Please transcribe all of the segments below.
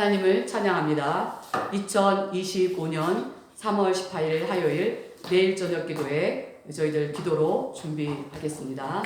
하나님을 찬양합니다. 2025년 3월 18일 화요일 내일 저녁 기도에 저희들 기도로 준비하겠습니다.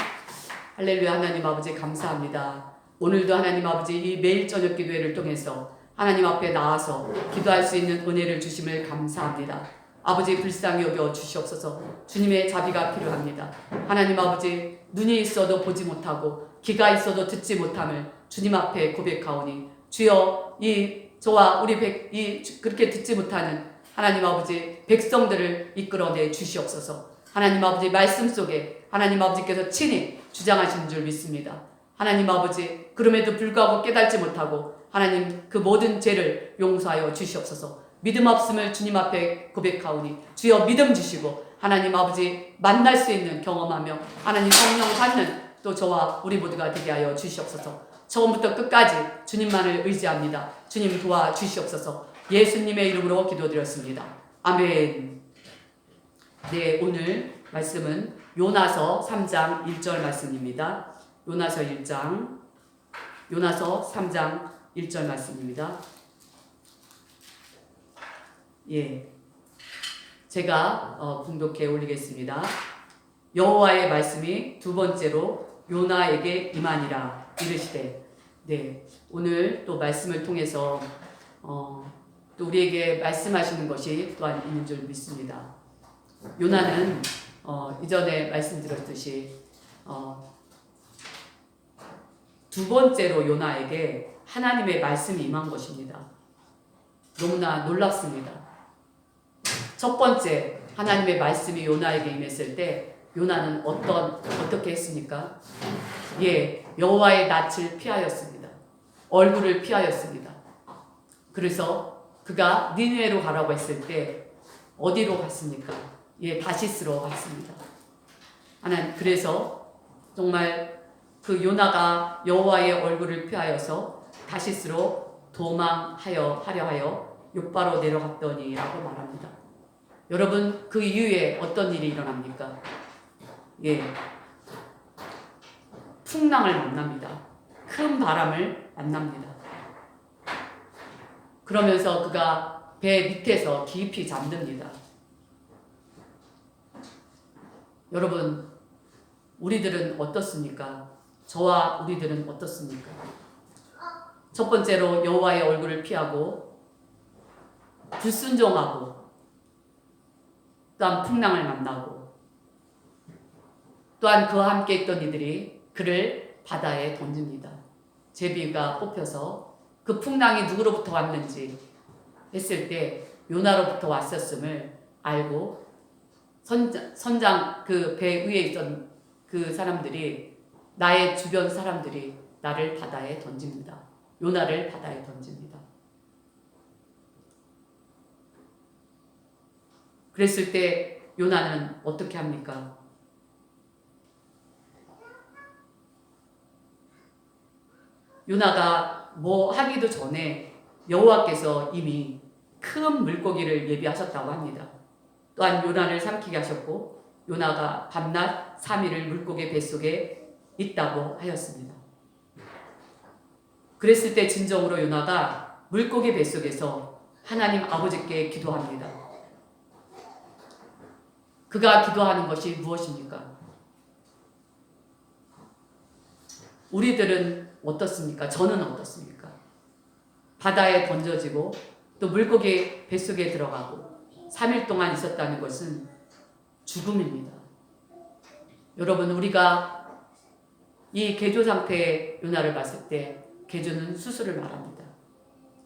할렐루야 하나님 아버지 감사합니다. 오늘도 하나님 아버지 이 매일 저녁 기도회를 통해서 하나님 앞에 나와서 기도할 수 있는 은혜를 주심을 감사합니다. 아버지 불쌍히 여겨 주시옵소서 주님의 자비가 필요합니다. 하나님 아버지 눈이 있어도 보지 못하고 귀가 있어도 듣지 못함을 주님 앞에 고백하오니 주여 이 저와 우리 백, 이 주- 그렇게 듣지 못하는 하나님 아버지 백성들을 이끌어내 주시옵소서. 하나님 아버지 말씀 속에 하나님 아버지께서 친히 주장하신 줄 믿습니다. 하나님 아버지 그럼에도 불구하고 깨닫지 못하고 하나님 그 모든 죄를 용서하여 주시옵소서. 믿음 없음을 주님 앞에 고백하오니 주여 믿음 주시고 하나님 아버지 만날 수 있는 경험하며 하나님 성령 받는 또 저와 우리 모두가 되게 하여 주시옵소서. 처음부터 끝까지 주님만을 의지합니다. 주님 도와 주시옵소서. 예수님의 이름으로 기도드렸습니다. 아멘. 네, 오늘 말씀은 요나서 3장 1절 말씀입니다. 요나서 1장 요나서 3장 1절 말씀입니다. 예. 제가 어, 공독해 올리겠습니다. 여호와의 말씀이 두 번째로 요나에게 임하니라 이르시되 네 오늘 또 말씀을 통해서 어, 또 우리에게 말씀하시는 것이 또한 있는 줄 믿습니다. 요나는 어, 이전에 말씀드렸듯이 어, 두 번째로 요나에게 하나님의 말씀이 임한 것입니다. 너무나 놀랍습니다. 첫 번째 하나님의 말씀이 요나에게 임했을 때 요나는 어떤 어떻게 했습니까? 예, 여호와의 낯을 피하였습니다. 얼굴을 피하였습니다. 그래서 그가 니누에로 가라고 했을 때 어디로 갔습니까? 예, 다시스로 갔습니다. 하나님 그래서 정말 그 요나가 여호와의 얼굴을 피하여서 다시스로 도망하여 하려 하여 욕바로 내려갔더니라고 말합니다. 여러분 그 이후에 어떤 일이 일어납니까? 예. 풍랑을 만납니다. 큰 바람을 만납니다. 그러면서 그가 배 밑에서 깊이 잠듭니다. 여러분, 우리들은 어떻습니까? 저와 우리들은 어떻습니까? 첫 번째로 여호와의 얼굴을 피하고 불순종하고 또한 풍랑을 만나고 또한 그와 함께 있던 이들이 그를 바다에 던집니다. 제비가 뽑혀서 그 풍랑이 누구로부터 왔는지 했을 때 요나로부터 왔었음을 알고 선장, 선장 그 배 위에 있던 그 사람들이 나의 주변 사람들이 나를 바다에 던집니다. 요나를 바다에 던집니다. 그랬을 때 요나는 어떻게 합니까? 요나가 뭐 하기도 전에 여호와께서 이미 큰 물고기를 예비하셨다고 합니다. 또한 요나를 삼키게 하셨고 요나가 밤낮 3일을 물고기 뱃속에 있다고 하였습니다. 그랬을 때 진정으로 요나가 물고기 뱃속에서 하나님 아버지께 기도합니다. 그가 기도하는 것이 무엇입니까? 우리들은 어떻습니까? 저는 어떻습니까? 바다에 던져지고 또 물고기 뱃속에 들어가고 3일 동안 있었다는 것은 죽음입니다. 여러분 우리가 이 개조 상태의 요나를 봤을 때 개조는 수술을 말합니다.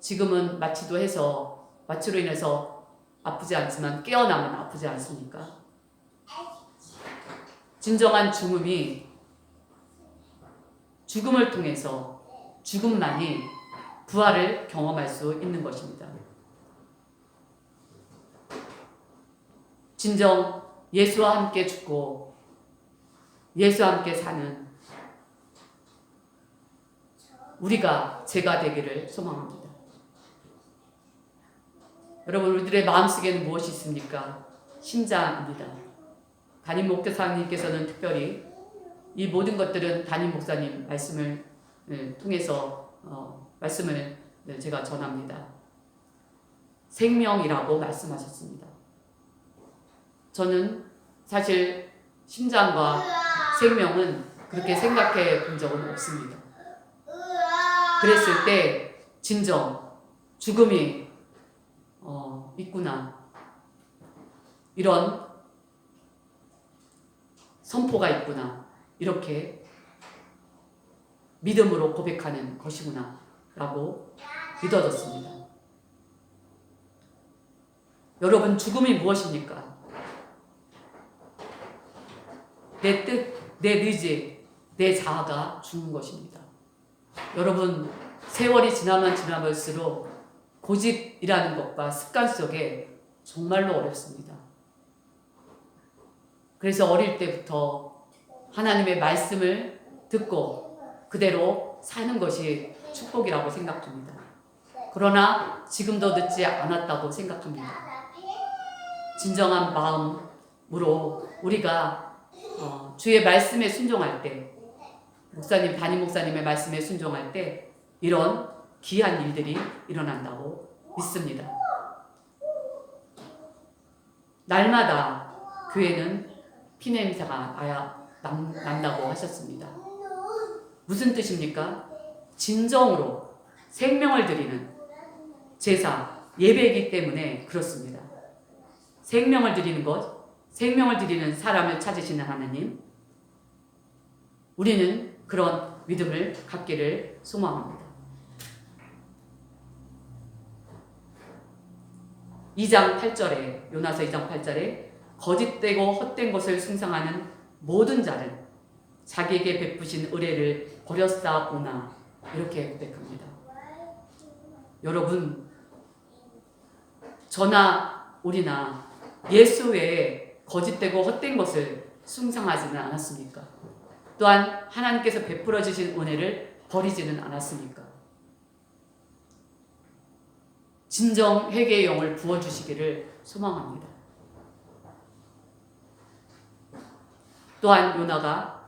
지금은 마취도 해서 마취로 인해서 아프지 않지만 깨어나면 아프지 않습니까? 진정한 죽음이 죽음을 통해서 죽음만이 부활을 경험할 수 있는 것입니다. 진정 예수와 함께 죽고 예수와 함께 사는 우리가 제가 되기를 소망합니다. 여러분 우리들의 마음속에는 무엇이 있습니까? 심장입니다. 담임 목사님께서는 특별히 이 모든 것들은 담임 목사님 말씀을 예, 통해서 어, 말씀을 제가 전합니다. 생명이라고 말씀하셨습니다. 저는 사실 심장과 생명은 그렇게 생각해 본 적은 없습니다. 그랬을 때 진정 죽음이 어, 있구나 이런 선포가 있구나 이렇게 믿음으로 고백하는 것이구나 라고 믿어졌습니다. 여러분 죽음이 무엇입니까? 내 뜻, 내 의지, 내 자아가 죽는 것입니다. 여러분 세월이 지나면 지나갈수록 고집이라는 것과 습관 속에 정말로 어렵습니다. 그래서 어릴 때부터 하나님의 말씀을 듣고 그대로 사는 것이 축복이라고 생각합니다. 그러나 지금도 늦지 않았다고 생각합니다. 진정한 마음으로 우리가 어, 주의 말씀에 순종할 때, 목사님, 담임 목사님의 말씀에 순종할 때 이런 귀한 일들이 일어난다고 믿습니다. 날마다 교회는 피냄새가 남, 난다고 하셨습니다. 무슨 뜻입니까? 진정으로 생명을 드리는 제사, 예배이기 때문에 그렇습니다. 생명을 드리는 것, 생명을 드리는 사람을 찾으시는 하나님, 우리는 그런 믿음을 갖기를 소망합니다. 2장 8절에 요나서 2장 8절에 거짓되고 헛된 것을 숭상하는 모든 자는 자기에게 베푸신 의뢰를 버렸사오나 이렇게 고백합니다. 여러분 저나 우리나 예수 외에 거짓되고 헛된 것을 숭상하지는 않았습니까? 또한 하나님께서 베풀어 주신 은혜를 버리지는 않았습니까? 진정 회개의 영을 부어 주시기를 소망합니다. 또한 요나가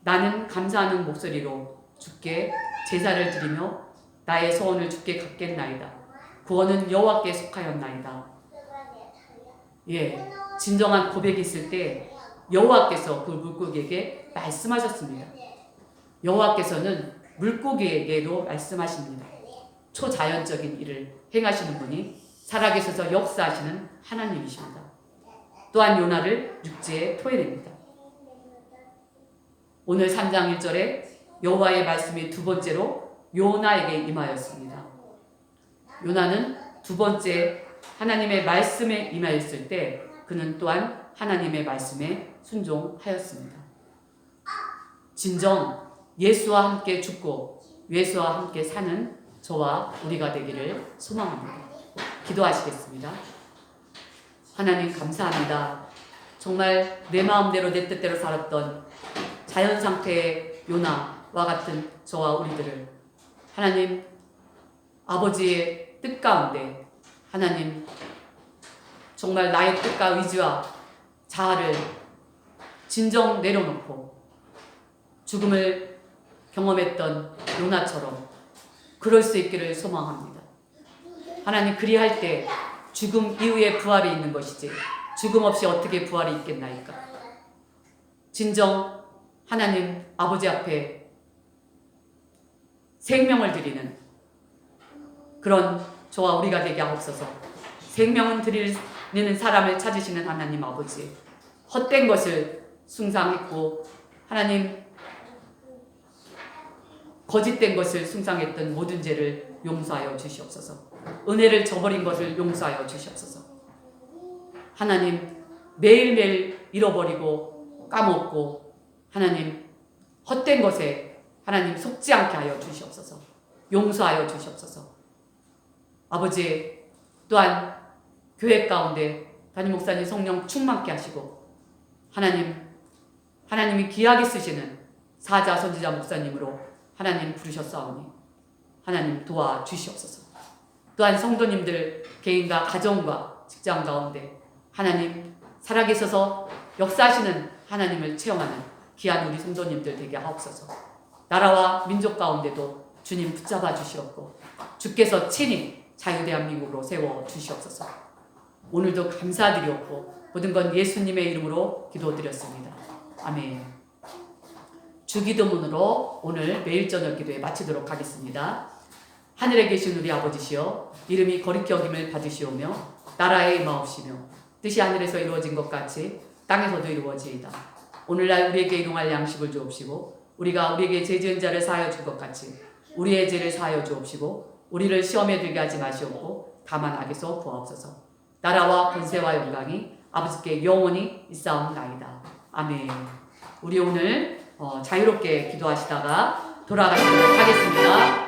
나는 감사하는 목소리로 주께 제사를 드리며 나의 소원을 주께 갖겠나이다. 구원은 여호와께 속하였나이다. 예, 진정한 고백이 있을 때 여호와께서 그 물고기에게 말씀하셨습니다. 여호와께서는 물고기에게도 말씀하십니다. 초자연적인 일을 행하시는 분이 살아계셔서 역사하시는 하나님이십니다. 또한 요나를 육지에 토해냅니다. 오늘 3장 1절에 여호와의 말씀이 두 번째로 요나에게 임하였습니다. 요나는 두 번째 하나님의 말씀에 임하였을 때 그는 또한 하나님의 말씀에 순종하였습니다. 진정 예수와 함께 죽고 예수와 함께 사는 저와 우리가 되기를 소망합니다. 기도하시겠습니다. 하나님 감사합니다. 정말 내 마음대로 내 뜻대로 살았던 자연 상태의 요나와 같은 저와 우리들을 하나님 아버지의 뜻 가운데 하나님 정말 나의 뜻과 의지와 자아를 진정 내려놓고 죽음을 경험했던 요나처럼 그럴 수 있기를 소망합니다. 하나님 그리할 때 죽음 이후에 부활이 있는 것이지 죽음 없이 어떻게 부활이 있겠나이까? 진정 하나님 아버지 앞에 생명을 드리는 그런 저와 우리가 되게 하옵소서. 생명은 드리는 사람을 찾으시는 하나님 아버지. 헛된 것을 숭상했고 하나님 거짓된 것을 숭상했던 모든 죄를 용서하여 주시옵소서. 은혜를 저버린 것을 용서하여 주시옵소서. 하나님 매일매일 잃어버리고 까먹고 하나님 헛된 것에 하나님 속지 않게 하여 주시옵소서. 용서하여 주시옵소서. 아버지 또한 교회 가운데 담임 목사님 성령 충만케 하시고 하나님 하나님이 귀하게 쓰시는 사자 선지자 목사님으로 하나님 부르셨사오니 하나님 도와 주시옵소서. 또한 성도님들 개인과 가정과 직장 가운데 하나님 살아계셔서 역사하시는 하나님을 체험하는 귀한 우리 성도님들 되게 하옵소서. 나라와 민족 가운데도 주님 붙잡아 주시옵고 주께서 친히 자유대한민국으로 세워 주시옵소서. 오늘도 감사드리옵고 모든 건 예수님의 이름으로 기도드렸습니다. 아멘. 주기도문으로 오늘 매일 저녁 기도에 마치도록 하겠습니다. 하늘에 계신 우리 아버지시여 이름이 거룩히 여김을 받으시오며 나라의 임하옵시며 뜻이 하늘에서 이루어진 것 같이 땅에서도 이루어지이다. 오늘날 우리에게 일용할 양식을 주옵시고 우리가 우리에게 죄 지은 자를 사하여 줄 것 같이 우리의 죄를 사하여 주옵시고 우리를 시험에 들게 하지 마시옵고 다만 악에서 구하옵소서. 나라와 권세와 영광이 아버지께 영원히 있사옵나이다. 아멘. 우리 오늘 어, 자유롭게 기도하시다가 돌아가시도록 하겠습니다.